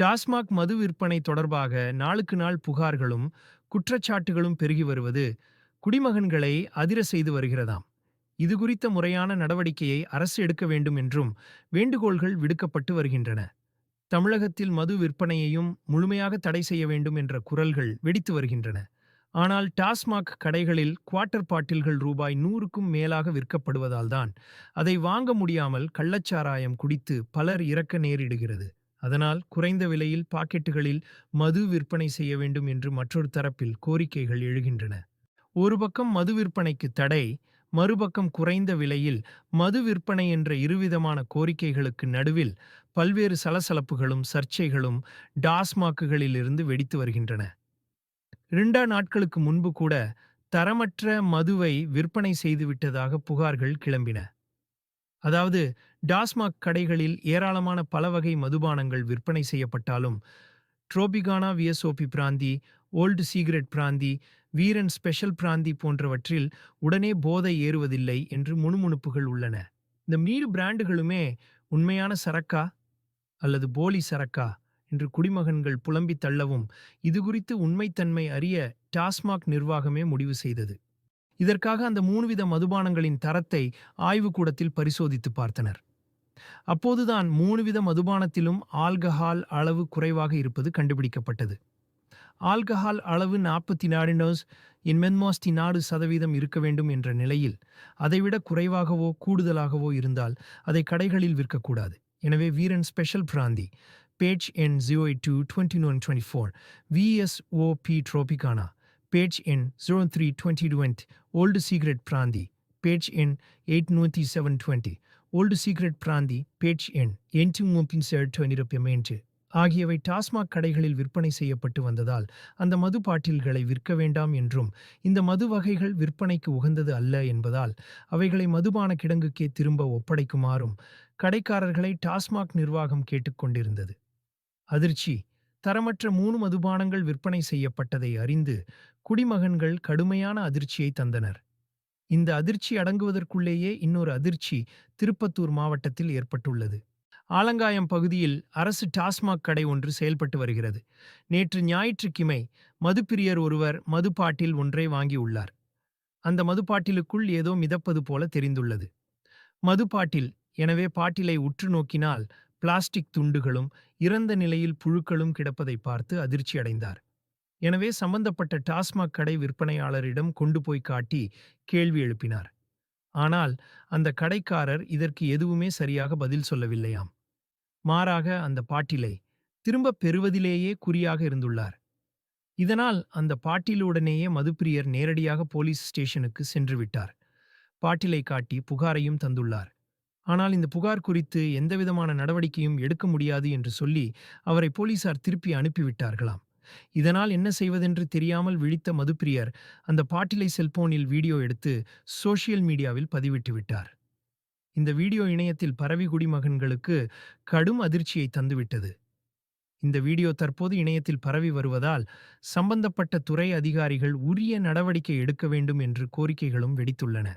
டாஸ்மாக் மது விற்பனை தொடர்பாக நாளுக்கு நாள் புகார்களும் குற்றச்சாட்டுகளும் பெருகி வருவது குடிமகன்களை அதிர செய்து வருகிறதாம். இது குறித்த முறையான நடவடிக்கையை அரசு எடுக்க வேண்டும் என்றும் வேண்டுகோள்கள் விடுக்கப்பட்டு வருகின்றன. தமிழகத்தில் மது விற்பனையையும் முழுமையாக தடை செய்ய வேண்டும் என்ற குரல்கள் வெடித்து வருகின்றன. ஆனால் டாஸ்மாக் கடைகளில் குவார்ட்டர் பாட்டில்கள் ரூபாய் நூறுக்கும் மேலாக விற்கப்படுவதால்தான் அதை வாங்க முடியாமல் கள்ளச்சாராயம் குடித்து பலர் இறக்க நேரிடுகிறது. அதனால் குறைந்த விலையில் பாக்கெட்டுகளில் மது விற்பனை செய்ய வேண்டும் என்று மற்றொரு தரப்பில் கோரிக்கைகள் எழுகின்றன. ஒரு பக்கம் மது விற்பனைக்கு தடை மறுபக்கம் குறைந்த விலையில் மது விற்பனை என்ற இருவிதமான கோரிக்கைகளுக்கு நடுவில் பல்வேறு சலசலப்புகளும் சர்ச்சைகளும் டாஸ்மாக்குகளிலிருந்து வெடித்து வருகின்றன. இரண்டா நாட்களுக்கு முன்பு கூட தரமற்ற மதுவை விற்பனை செய்துவிட்டதாக புகார்கள் கிளம்பின. அதாவது டாஸ்மாக் கடைகளில் ஏராளமான பல வகை மதுபானங்கள் விற்பனை செய்யப்பட்டாலும் ட்ரோபிகானா வியசோபி பிராந்தி ஓல்டு சீக்ரெட் பிராந்தி வீரன் ஸ்பெஷல் பிராந்தி போன்றவற்றில் உடனே போதை ஏறுவதில்லை என்று முணுமுணுப்புகள் உள்ளன. இந்த மீறு பிராண்டுகளுமே உண்மையான சரக்கா அல்லது போலி சரக்கா என்று குடிமகன்கள் புலம்பி தள்ளவும் இது குறித்து உண்மைத்தன்மை அறிய டாஸ்மாக் நிர்வாகமே முடிவு செய்தது. இதற்காக அந்த மூணுவித மதுபானங்களின் தரத்தை ஆய்வுக்கூடத்தில் பரிசோதித்து பார்த்தனர். அப்போதுதான் மூணு வித மதுபானத்திலும் ஆல்கஹால் அளவு குறைவாக இருப்பது கண்டுபிடிக்கப்பட்டது. ஆல்கஹால் அளவு நாற்பத்தி நாடினோஸ் இன்மென்மாஸ்டி நாடு சதவீதம் இருக்க வேண்டும் என்ற நிலையில் அதைவிட குறைவாகவோ கூடுதலாகவோ இருந்தால் அதை கடைகளில் விற்கக்கூடாது. எனவே வீரன் ஸ்பெஷல் பிராந்தி பேஜ் என் zero eight two twenty one twenty four VSOP Tropicana page எண் zero three twenty twenty old secret brandy page எண் எயிட் நூற்றி seven twenty old secret brandy page எண் எண்டி மூப்பின் சேர் டுவெண்ட்டி ஆகியவை டாஸ்மாக் கடைகளில் விற்பனை செய்யப்பட்டு வந்ததால் அந்த மது பாட்டில்களை விற்க வேண்டாம் என்றும் இந்த மது வகைகள் விற்பனைக்கு உகந்தது அல்ல என்பதால் அவைகளை மதுபான கிடங்குக்கே திரும்ப ஒப்படைக்குமாறும் கடைக்காரர்களை டாஸ்மாக் நிர்வாகம் கேட்டுக்கொண்டிருந்தது அதிர்ச்சி. தரமற்ற மூணு மதுபானங்கள் விற்பனை செய்யப்பட்டதை அறிந்து குடிமகன்கள் கடுமையான அதிர்ச்சியை தந்தனர். இந்த அதிர்ச்சி அடங்குவதற்குள்ளேயே இன்னொரு அதிர்ச்சி திருப்பத்தூர் மாவட்டத்தில் ஏற்பட்டுள்ளது. ஆலங்காயம் பகுதியில் அரசு டாஸ்மாக் கடை ஒன்று செயல்பட்டு வருகிறது. நேற்று ஞாயிற்றுக்கிமை மதுப்பிரியர் ஒருவர் மதுப்பாட்டில் ஒன்றை வாங்கியுள்ளார் அந்த மதுப்பாட்டிலுக்குள் ஏதோ மிதப்பது போல தெரிந்துள்ளது. மதுப்பாட்டில் எனவே பாட்டிலை உற்று நோக்கினால் பிளாஸ்டிக் துண்டுகளும் இறந்த நிலையில் புழுக்களும் கிடப்பதை பார்த்து அதிர்ச்சி அடைந்தார். எனவே சம்பந்தப்பட்ட டாஸ்மாக் கடை விற்பனையாளரிடம் கொண்டு போய் காட்டி கேள்வி எழுப்பினார். ஆனால் அந்த கடைக்காரர் இதற்கு எதுவுமே சரியாக பதில் சொல்லவில்லையாம். மாறாக அந்த பாட்டிலை திரும்பப் பெறுவதிலேயே குறியாக இருந்துள்ளார். இதனால் அந்த பாட்டிலுடனேயே மதுப்பிரியர் நேரடியாக போலீஸ் ஸ்டேஷனுக்கு சென்று விட்டார். பாட்டிலை காட்டி புகாரையும் தந்துள்ளார். ஆனால் இந்த புகார் குறித்து எந்தவிதமான நடவடிக்கையும் எடுக்க முடியாது என்று சொல்லி அவரை போலீசார் திருப்பி அனுப்பிவிட்டார்களாம். இதனால் என்ன செய்வதென்று தெரியாமல் விழித்த மதுப்பிரியர் அந்த பாட்டிலை செல்போனில் வீடியோ எடுத்து சோஷியல் மீடியாவில் பதிவிட்டு விட்டார். இந்த வீடியோ இணையத்தில் பரவி குடிமகன்களுக்கு கடும் அதிர்ச்சியை தந்துவிட்டது. இந்த வீடியோ தற்போது இணையத்தில் பரவி வருவதால் சம்பந்தப்பட்ட துறை அதிகாரிகள் உரிய நடவடிக்கை எடுக்க வேண்டும் என்று கோரிக்கைகளும் வெடித்துள்ளன.